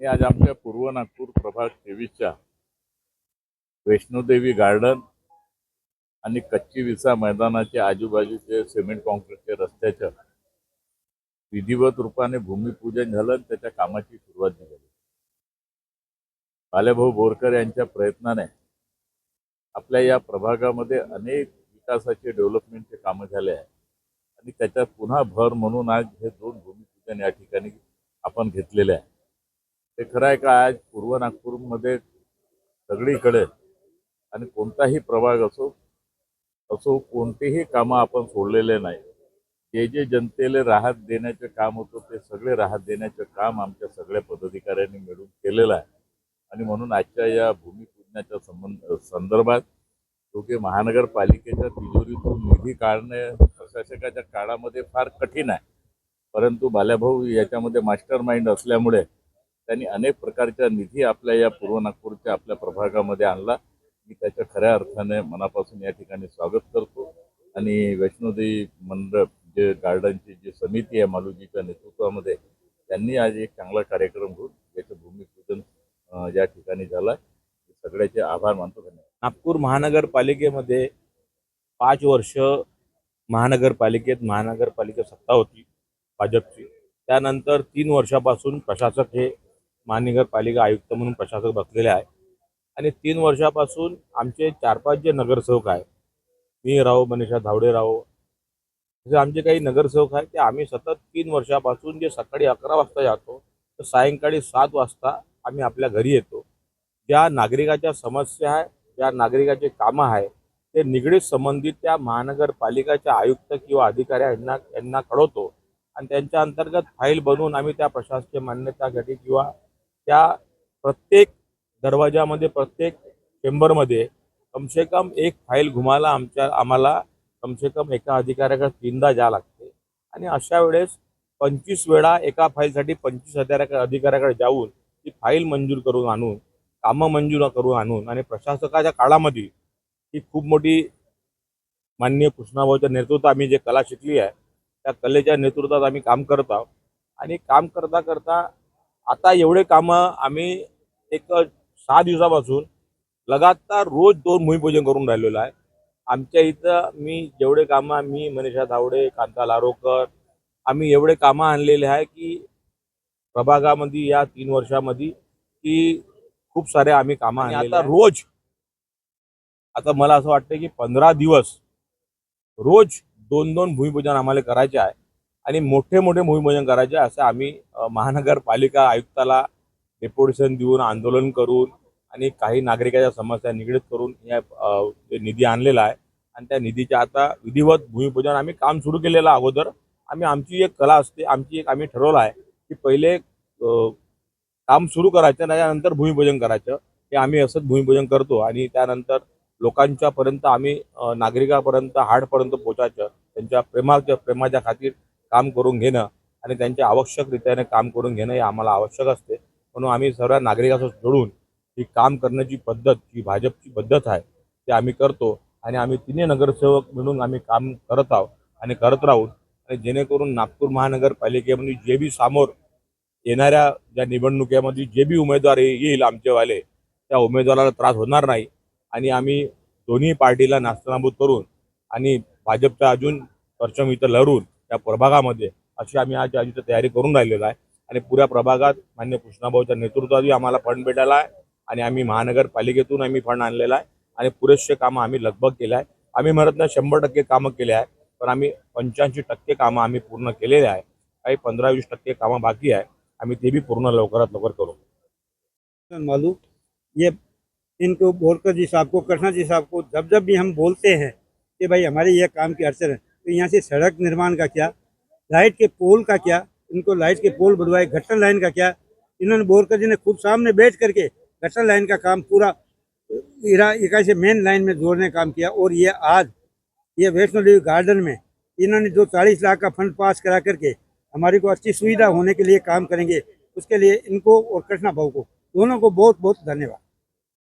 मी आज आमच्या पूर्व नागपूर प्रभाग तेवीसच्या वैष्णोदेवी गार्डन आणि कच्ची विसा मैदानाच्या आजूबाजूचे सिमेंट कॉन्क्रीटच्या रस्त्याच्या विधिवत रूपाने भूमिपूजन झालं आणि त्याच्या कामाची सुरुवात झाली. पालेभाऊ बोरकर यांच्या प्रयत्नाने आपल्या या प्रभागामध्ये अनेक विकासाचे डेव्हलपमेंटचे कामं झाले आहे आणि त्याच्यात पुन्हा भर म्हणून आज हे दोन भूमिपूजन या ठिकाणी आपण घेतलेले आहे ते खरं आहे का आज पूर्व नागपूरमध्ये सगळीकडे आणि कोणताही प्रभाग असो असो कोणतेही कामं आपण सोडलेले नाही. जे जे जनतेला राहत देण्याचे काम होतं ते सगळे राहत देण्याचे काम आमच्या सगळ्या पदाधिकाऱ्यांनी मिळून केलेलं आहे. आणि म्हणून आजच्या या भूमिपूजनाच्या संबंध संदर्भात योग्य महानगरपालिकेच्या तिजोरीतून निधी काढणे प्रशासकाच्या काळामध्ये फार कठीण आहे. परंतु बाल्याभाऊ याच्यामध्ये मास्टर माइंड असल्यामुळे त्यांनी अनेक प्रकारच्या निधी आपल्या या पूर्व नागपूरच्या आपल्या प्रभागामध्ये आणला. मी त्याच्या खऱ्या अर्थाने मनापासून या ठिकाणी स्वागत करतो. आणि वैष्णोदेवी मंडळ जे गार्डनची जी समिती आहे मालुजीच्या नेतृत्वामध्ये त्यांनी आज एक चांगला कार्यक्रम घेऊन याचं भूमिपूजन या ठिकाणी झाला. सगळ्याचे आभार मानतो. धन्यवाद. नागपूर महानगरपालिकेमध्ये पाच वर्ष महानगरपालिकेत महानगरपालिका सत्ता होती भाजपची. त्यानंतर तीन वर्षापासून प्रशासक हे महानगरपालिका आयुक्त म्हणून प्रशासक बसलेले आहे. आणि तीन वर्षापासून आमचे चार पाच जे नगरसेवक आहे मी राहो मनीषा धावडे राहो जे आमचे काही नगरसेवक आहेत ते आम्ही सतत तीन वर्षापासून जे सकाळी अकरा वाजता जातो तर सायंकाळी सात वाजता आम्ही आपल्या घरी येतो. ज्या नागरिकाच्या समस्या आहे ज्या नागरिकाचे कामं आहे ते निगडीत संबंधित त्या महानगरपालिकाच्या आयुक्त किंवा अधिकारी यांना यांना कळवतो. आणि त्यांच्या अंतर्गत फाईल बनवून आम्ही त्या प्रशासकीय मान्यतासाठी किंवा त्या प्रत्येक दरवाजामध्ये प्रत्येक चेंबरमध्ये कमसे कम एक फाईल घुमायला आमच्या आम्हाला कमसे कम एका अधिकाऱ्याकडे तीनदा जावं लागते. आणि अशा वेळेस पंचवीस वेळा एका फाईलसाठी पंचवीस हजाराकडे अधिकाऱ्याकडे जाऊन ती फाईल मंजूर करून आणून कामं मंजूर करून आणून आणि प्रशासकाच्या काळामध्ये ही खूप मोठी माननीय कृष्णाभाऊच्या नेतृत्वात आम्ही जे कला शिकली आहे त्या कलेच्या नेतृत्वात आम्ही काम करत आहोत. आणि काम करता करता आता एवढे कामं आम्ही एक सहा दिवसापासून लगातार रोज दोन भूमिपूजन करून राहिलेलो आहे. आमच्या इथं मी जेवढे कामं मी मनीषा धावडे कांता लारोकर आम्ही एवढे कामं आणलेले आहे की प्रभागामध्ये या तीन वर्षामध्ये की खूप सारे आम्ही कामं आता रोज? आता मला असं वाटतं की पंधरा दिवस रोज दोन दोन भूमिपूजन आम्हाला करायचे आहे. आणि मोठे मोठे भूमिपूजन करायचे असं आम्ही महानगरपालिका आयुक्ताला डेप्युटेशन देऊन आंदोलन करून आणि काही नागरिकाच्या समस्या निगडीत करून या जे निधी आणलेला आहे आणि त्या निधीच्या आता विधिवत भूमिपूजन आम्ही काम सुरू केलेलं अगोदर. आम्ही आमची एक कला असते आमची एक आम्ही ठरवलं आहे की पहिले काम सुरू करायचं त्याच्यानंतर भूमिपूजन करायचं. हे आम्ही असंच भूमिपूजन करतो आणि त्यानंतर लोकांच्यापर्यंत आम्ही नागरिकापर्यंत हाडपर्यंत पोचायचं त्यांच्या प्रेमाच्या प्रेमाच्या खातीर काम करून घेणं आणि त्यांच्या आवश्यकरित्याने काम करून घेणं हे आम्हाला आवश्यक असते. म्हणून आम्ही सर्व नागरिकासोबत जोडून ही काम करण्याची पद्धत जी भाजपची पद्धत आहे ते आम्ही करतो आणि आम्ही तिन्ही नगरसेवक मिळून आम्ही काम करत आहोत आणि करत राहून आणि जेणेकरून नागपूर महानगरपालिकेमध्ये जे बी समोर येणाऱ्या ज्या निवडणुकीमध्ये जे बी उमेदवार येईल आमचेवाले त्या उमेदवाराला त्रास होणार नाही. आणि आम्ही दोन्ही पार्टीला नास्तनाबूत करून आणि भाजपचा अजून परचम इथं लढून त्या प्रभागामध्ये. अशी आम्ही आज आज तयारी करून राहिलेलो आहे. आणि पुऱ्या प्रभागात मान्य कृष्णाभाऊच्या नेतृत्वातही आम्हाला फंड भेटायला आहे. आणि आम्ही महानगरपालिकेतून आम्ही फंड आणलेला आहे. आणि पुरेसे कामं आम्ही लगभग केले आहे. आम्ही म्हणत नाही शंभर टक्के कामं केले आहे. पण आम्ही पंच्याऐंशी टक्के कामं आम्ही पूर्ण केलेले आहे. काही पंधरा वीस टक्के कामं बाकी आहे. आम्ही ते बी पूर्ण लवकरात लवकर करू. मालू ये इनको बोलकर जी साहब को कृष्णा जी साहब को जब जब भी हम बोलते हैं कि भाई हमारे ये काम की अड़चन है तो यहाँ से सड़क निर्माण का क्या, लाइट के पोल का क्या, इनको लाइट के पोल बढ़वाए गटर लाइन का क्या। इन्होंने बोरकर जी ने खुद सामने बैठ करके गटर लाइन का काम पूरा इकाई से मेन लाइन में जोड़ने का काम किया। और ये आज, ये वैष्णो देवी गार्डन में इन्होंने जो चालीस लाख का फंड पास करा करके हमारी को अच्छी सुविधा होने के लिए काम करेंगे, उसके लिए इनको और कृष्णा भाऊ को, दोनों को बहुत बहुत धन्यवाद।